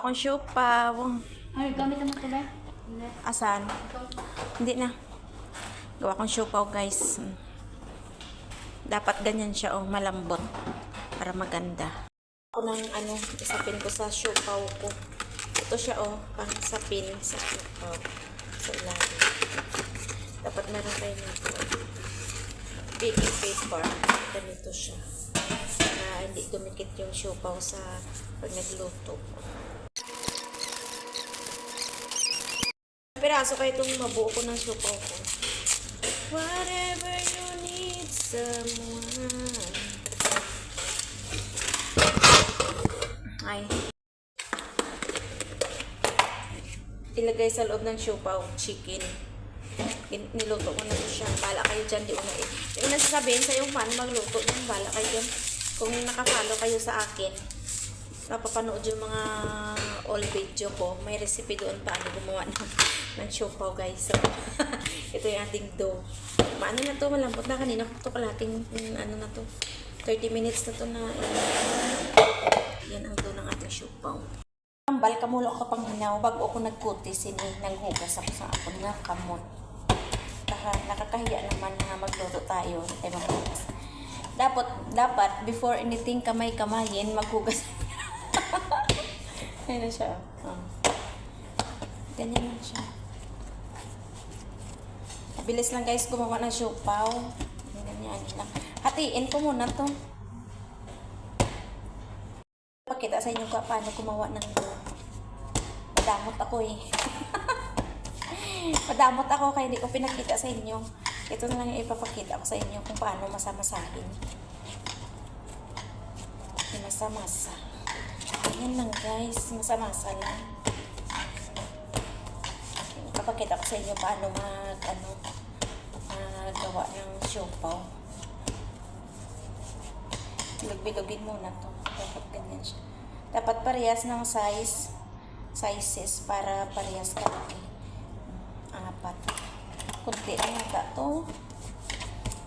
Akong siopaw. Ay, gamit naman ito ba? Asan? Hindi na. Gawa kong siopaw, guys. Mm. Dapat ganyan siya, oh, malambot. Para maganda. Ako nang, ano, isapin ko sa siopaw ko. Ito siya, oh, pang sapin sa siopaw. Sa ilalim. Dapat meron kayo nito. Baking paper. Ganito siya. Para hindi dumikit yung siopaw sa pag nagluto. Piraso kayo itong mabuo ko ng siopaw ko. Whatever you need, someone. Ay. Ilagay sa loob ng siopaw, chicken. Niluto ko na to siya. Bala kayo dyan, di una eh. Yung nasasabihin sa yung paano magluto dyan, bala kayo dyan. Kung nakapalo kayo sa akin, napapanood yung mga old video ko, may recipe doon paano gumawa ng, ng siopaw guys. So, ito yung ating dough. Maano na to, malambot na kanina ko to kalating, mm, ano na to, 30 minutes na to na, eh, yan ang dough ng ating siopaw. Tambal, kamulo ko pang hinaw, bago ako nagkutis, ini, naghugas ako sa ako nga kamot. Naka, nakakahiya naman na magluto tayo, tayo. Dapat, dapat, before anything kamay-kamayin, maghugas. Ayan na siya. Oh. Ganyan lang siya. Bilis lang guys gumawa ng siopaw. Ganyan lang. Hatiin ko muna to. Pakita sa inyo kung paano gumawa ng dough. Madamot ako eh. Madamot ako kaya hindi ko pinakita sa inyo. Ito na lang yung ipapakita ko sa inyo kung paano masamasahin. Masa-masa. Yan lang guys, masa-masa lang. Ipapakita ko sa inyo paano mag, ano, magawa ng siopaw. Bilog-bilogin muna to. Dapat ganyan siya. Dapat parehas ng size, sizes para parehas kalaki. Apat. Kunti lang yata to.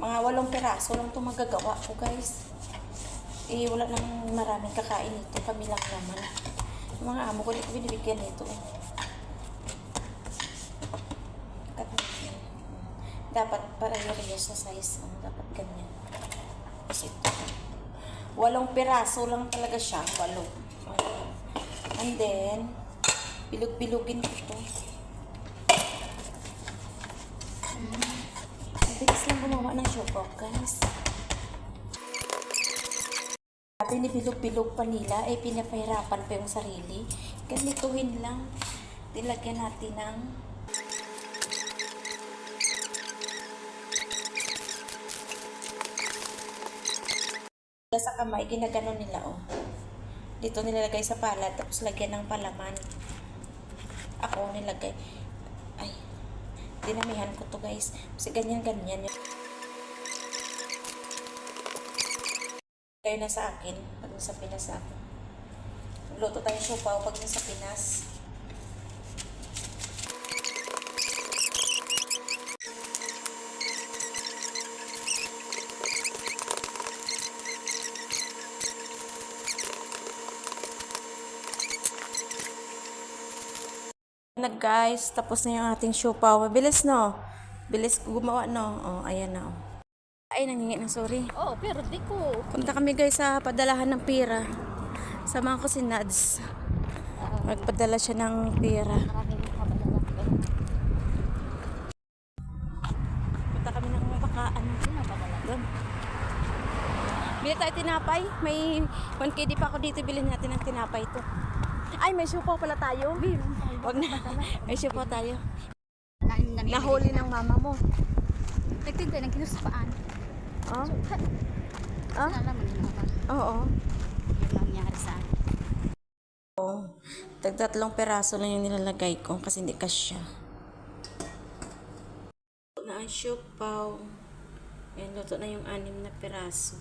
Mga walong piraso lang to magagawa ko guys. Eh, wala nang maraming kakain nito. Kami lang naman. Yung mga amo ko, hindi ko binibigyan nito. eh. Dapat parehas sa size. Ano, dapat ganyan. Kasi ito. Walong piraso lang talaga siya. Walo. And then, bilog-bilugin ko to. Ang bilis lang gumawa ng siopaw, guys. Sabi ni bilog-bilog pa nila, ay pinapahirapan pa yung sarili. Ganituhin lang. Dilagyan natin ng sa kamay, ginaganon nila, oh. Dito nilalagay sa palad, tapos lagyan ng palaman. Ako nilagay. Ay, dinamihan ko to guys. Kasi ganyan-ganyan. Kayo na sa akin, pag nasa Pinas ako. Luto tayo siopaw pag nasa Pinas. na guys, tapos na yung ating siopaw. Bilis no? Bilis gumawa no? Oh, ayan na. Oh. Ay, nangingi ng sorry. Oh, pero di ko. Punta kami guys sa padalahan ng pira. Samahan ko si Nads. Magpadala siya ng pira. Punta kami ng makaan. Doon. Bili tayo tinapay. May 1KD pa ako dito. Bilhin natin ng tinapay to. Ay, may siopaw pala tayo. Wag na. May siopaw tayo. Nahuli ng mama mo. Nagtinda ng kinuspaan. Oh? Oh? alam mo yun naman. Oo. Yun lang nangyari sa akin. Oh, tagtatlong peraso lang yung nilalagay ko kasi hindi kasya. Na ang siopaw. Ayan, luto na yung anim na peraso.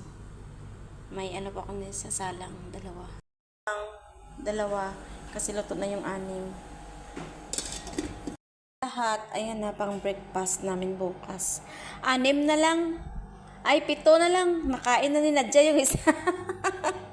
May ano pa kung sa salang, dalawa. Ang dalawa, kasi luto na yung anim. Lahat, ayan na, pang breakfast namin bukas. Anim na lang. Ay, pito na lang. Nakain na ni Nadja yung isa.